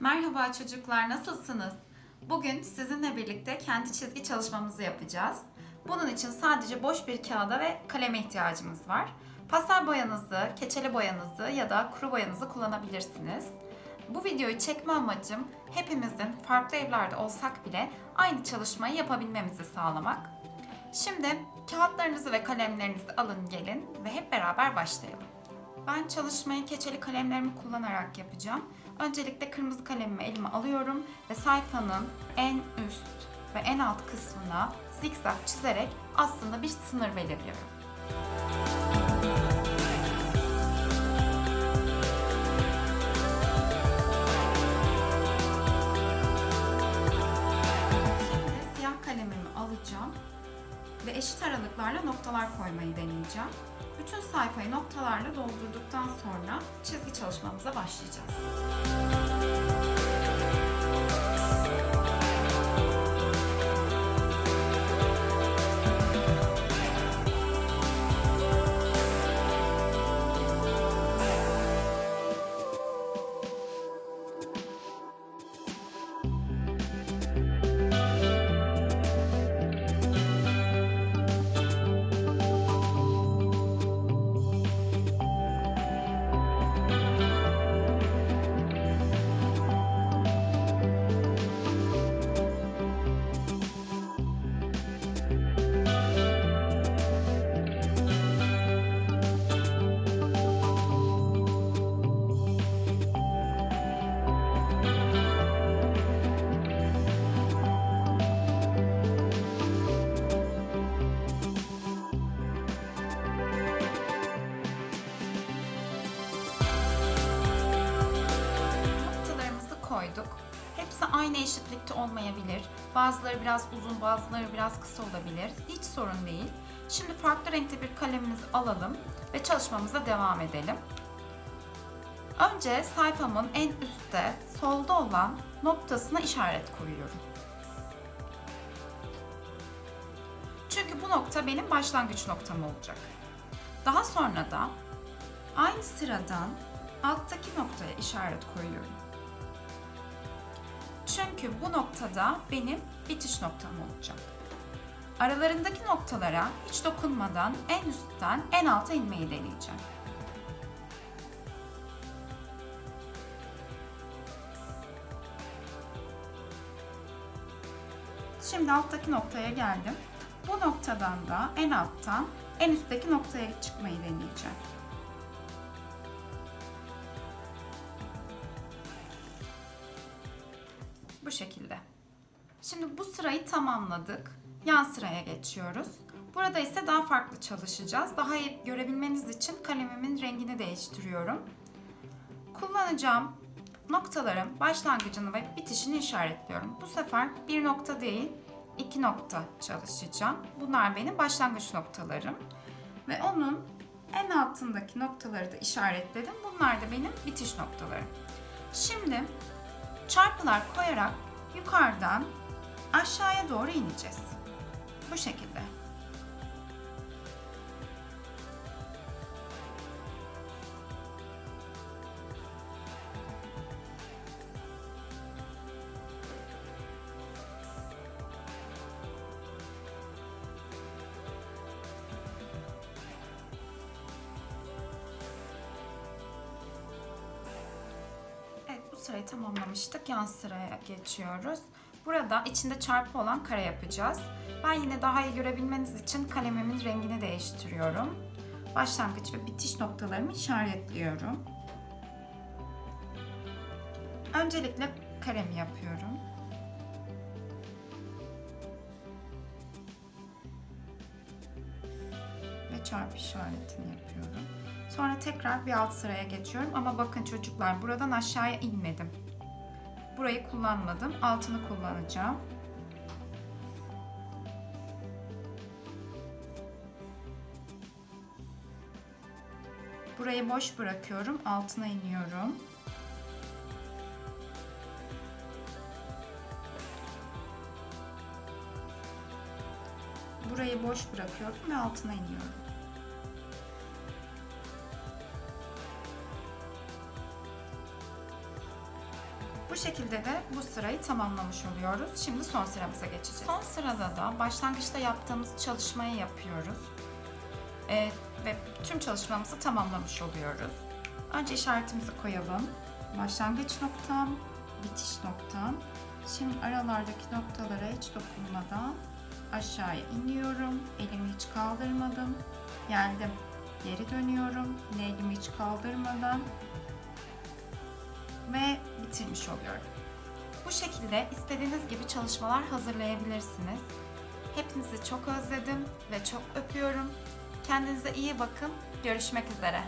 Merhaba çocuklar, nasılsınız? Bugün sizinle birlikte kendi çizgi çalışmamızı yapacağız. Bunun için sadece boş bir kağıda ve kaleme ihtiyacımız var. Pastel boyanızı, keçeli boyanızı ya da kuru boyanızı kullanabilirsiniz. Bu videoyu çekme amacım hepimizin farklı evlerde olsak bile aynı çalışmayı yapabilmemizi sağlamak. Şimdi kağıtlarınızı ve kalemlerinizi alın gelin ve hep beraber başlayalım. Ben çalışmayı keçeli kalemlerimi kullanarak yapacağım. Öncelikle kırmızı kalemimi elime alıyorum ve sayfanın en üst ve en alt kısmına zikzak çizerek aslında bir sınır belirliyorum. Şimdi siyah kalemimi alacağım ve eşit aralıklarla noktalar koymayı deneyeceğim. Bütün sayfayı noktalarla doldurduktan sonra çizgi çalışmamıza başlayacağız. Aynı eşitlikte olmayabilir. Bazıları biraz uzun, bazıları biraz kısa olabilir. Hiç sorun değil. Şimdi farklı renkte bir kalemimizi alalım ve çalışmamıza devam edelim. Önce sayfamın en üstte solda olan noktasına işaret koyuyorum. Çünkü bu nokta benim başlangıç noktam olacak. Daha sonra da aynı sıradan alttaki noktaya işaret koyuyorum. Çünkü bu noktada benim bitiş noktam olacak. Aralarındaki noktalara hiç dokunmadan en üstten en alta inmeyi deneyeceğim. Şimdi alttaki noktaya geldim. Bu noktadan da en alttan en üstteki noktaya çıkmayı deneyeceğim. Bu şekilde. Şimdi bu sırayı tamamladık. Yan sıraya geçiyoruz. Burada ise daha farklı çalışacağız. Daha iyi görebilmeniz için kalemimin rengini değiştiriyorum. Kullanacağım noktaların başlangıcını ve bitişini işaretliyorum. Bu sefer bir nokta değil, iki nokta çalışacağım. Bunlar benim başlangıç noktalarım. Ve onun en altındaki noktaları da işaretledim. Bunlar da benim bitiş noktalarım. Şimdi çarpılar koyarak yukarıdan aşağıya doğru ineceğiz. Bu şekilde. Sırayı tamamlamıştık. Yan sıraya geçiyoruz. Burada içinde çarpı olan kare yapacağız. Ben yine daha iyi görebilmeniz için kalemimin rengini değiştiriyorum. Başlangıç ve bitiş noktalarımı işaretliyorum. Öncelikle karemi yapıyorum. Ve çarpı işaretini yapıyorum. Sonra tekrar bir alt sıraya geçiyorum ama bakın çocuklar buradan aşağıya inmedim. Burayı kullanmadım. Altını kullanacağım. Burayı boş bırakıyorum. Altına iniyorum. Burayı boş bırakıyorum ve altına iniyorum. Bu şekilde de bu sırayı tamamlamış oluyoruz. Şimdi son sıramıza geçeceğiz. Son sırada da başlangıçta yaptığımız çalışmayı yapıyoruz. Ee, ve tüm çalışmamızı tamamlamış oluyoruz. Önce işaretimizi koyalım. Başlangıç noktam, bitiş noktam. Şimdi aralardaki noktalara hiç dokunmadan aşağıya iniyorum. Elimi hiç kaldırmadım. Geldim. Geri dönüyorum. Elimi hiç kaldırmadan ve bitirmiş oluyorum. Bu şekilde istediğiniz gibi çalışmalar hazırlayabilirsiniz. Hepinizi çok özledim ve çok öpüyorum. Kendinize iyi bakın. Görüşmek üzere.